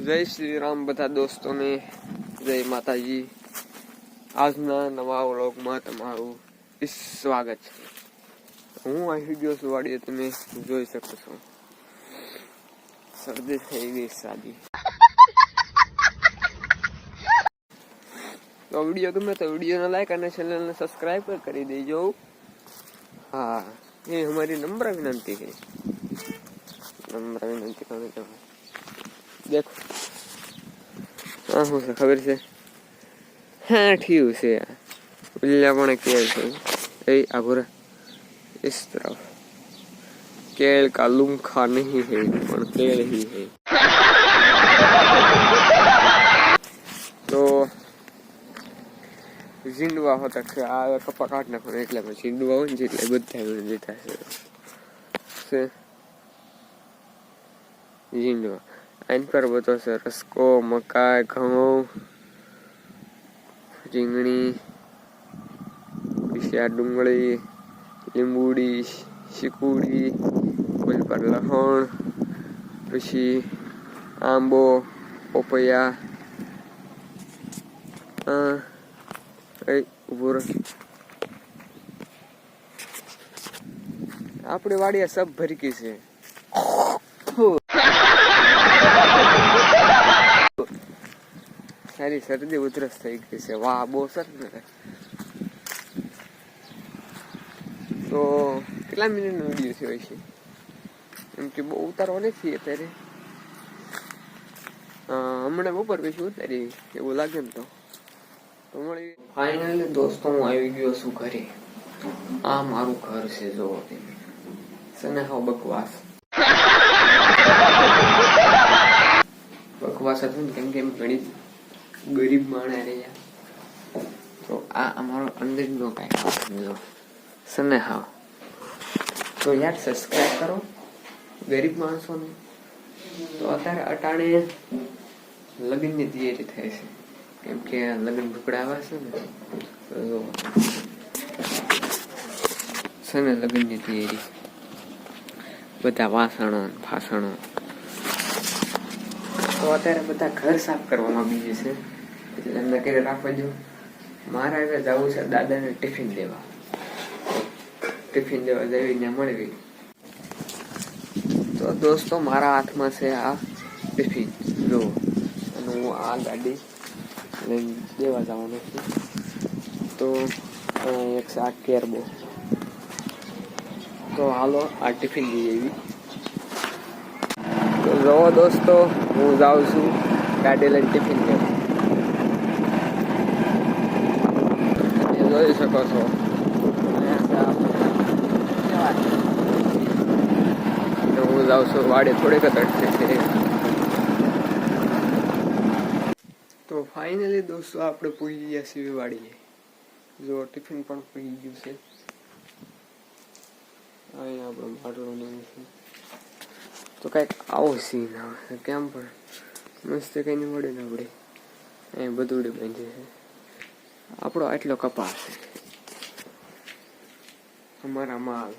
જય શ્રી રામ બધા દોસ્તોને જય માતાજી આજના નવા વ્લોગમાં તમારું સ્વાગત છે હું આવી ગયો છું વાડીએ તમે જોઈ શકો છો શરદી થઈ ગઈ સાદી તો વિડીયો ગમે તો વિડીયોને લાઈક અને ચેનલને સબસ્ક્રાઈબ કરી દેજો હા એ અમારી નમ્ર વિનંતી છે નમ્ર વિનંતી કરું તમે દેખો હા શું છે ખબર છે હા ઠીક છે ઉલ્લા પણ કેળ છે એ આભુરા इस तरफ केल का लुमखा नहीं है પણ કેળ ही है તો ઝીંડવા હોતા છે આ કપા કાઢ નાખો એટલે પછી ઝીંડવા હોય ને એટલે બધા વિણ દેતા છે છે ઝીંડવા પર બધો છે રસકો મકાઈ, ઘઉં, રીંગણી, પછી ડુંગળી, લીંબુડી, શીકુડી, કોઈ પર લહણ, પછી આંબો, પોપૈયા એ આપણે વાડિયા સબ ભરકી છે. સારી શરદી ઉધરસ થઈ ગઈ છે. વાહ, બહુ સરસ તો કેટલા મિનિટનો વીડિયો થયો છે એમ કે બહુ ઉતારવા નથી અત્યારે. હમણાં બપોર પછી ઉતારી એવું લાગે ને તો. તો દોસ્તો, હું આવી ગયો છું ઘરે. આ મારું ઘર છે જોવો તમે. સને હાવ બકવાસ બકવાસ હતું કેમ કે એમ ઘણી ગરીબ માણા રહ્યા તો આ અમારો અંદરનો કાંઈ સમજો સને હાવ. તો યાર સબસ્ક્રાઈબ કરો ગરીબ માણસોને. તો અત્યારે અટાણે લગ્નની તૈયારી થાય છે. કેમ કે લગ્ન ભૂકડા આવે છે ને, તો છે લગ્નની તૈયારી. બધા વાસણો ફાસણો. તો અત્યારે બધા ઘર સાફ કરવામાં બીજી છે. એટલે એમને ઘરે રાખવા જો. મારા હવે જવું છે, દાદાને ટિફિન દેવા. ટિફિન દેવા જઈને મળવી તો દોસ્તો, મારા હાથમાં છે આ ટિફિન. જો, અને હું આ ગાડી લઈને દેવા જવાનો છું. તો એક છે આ કેરબો તો હાલો, આ ટિફિન લઈ આવી. તો જુઓ દોસ્તો, હું જાઉં છું ગાડી લઈને ટિફિન લેવા. જોઈ શકો છો અહીંયા છે આપણે તો હું જાઉં છું વાડે થોડીક જ અટકે છે તો ફાઇનલી દોસ્તો આપણે પૂરી ગયા છીએ વાડીએ જો ટિફિન પણ પૂરી ગયું છે અહીંયા આપણો માટલો ને એવું છે તો કાંઈક આવો સીન આવે કેમ પણ મસ્ત કઈ નહીં મળે ને આપણે અહીંયા બધું બાંધે છે આપણો આટલો કપાસ. અમારા માલ.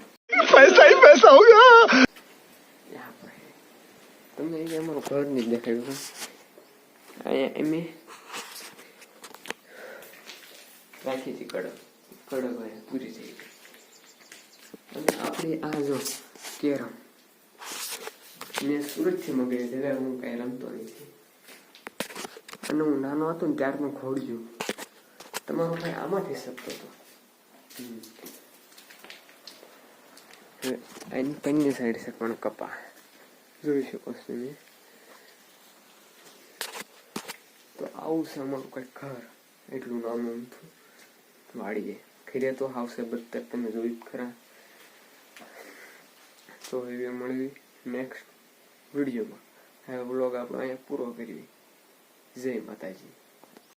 પૈસા હી પૈસા હોગા તમને એ અમારું ઘર નહીં દેખાડ્યું અહીંયા એમે રાખી હતી કડક. કડક ભાઈ પૂરી થઈ અને આપણે આ જો કેરમ. મેં સુરતથી મગાવી એટલે હું કાંઈ રમતો નથી. અને હું નાનો હતો ને ત્યારનું ખોડ્યું. તમારો ભાઈ આમાંથી શકતો હતો હમ. હવે આની પંજની સાઈડ છે પણ કપા જોઈ શકો છો તમે તો આવું છે અમારું કંઈક ઘર એટલું નાનું અમથું વાડીએ ઘરે તો આવશે બત્તર તમે જોયું જ ખરા તો હવે મળવી નેક્સ્ટ વિડીયોમાં હવે વ્લોગ આપણો અહીંયા પૂરો કરવી જય માતાજી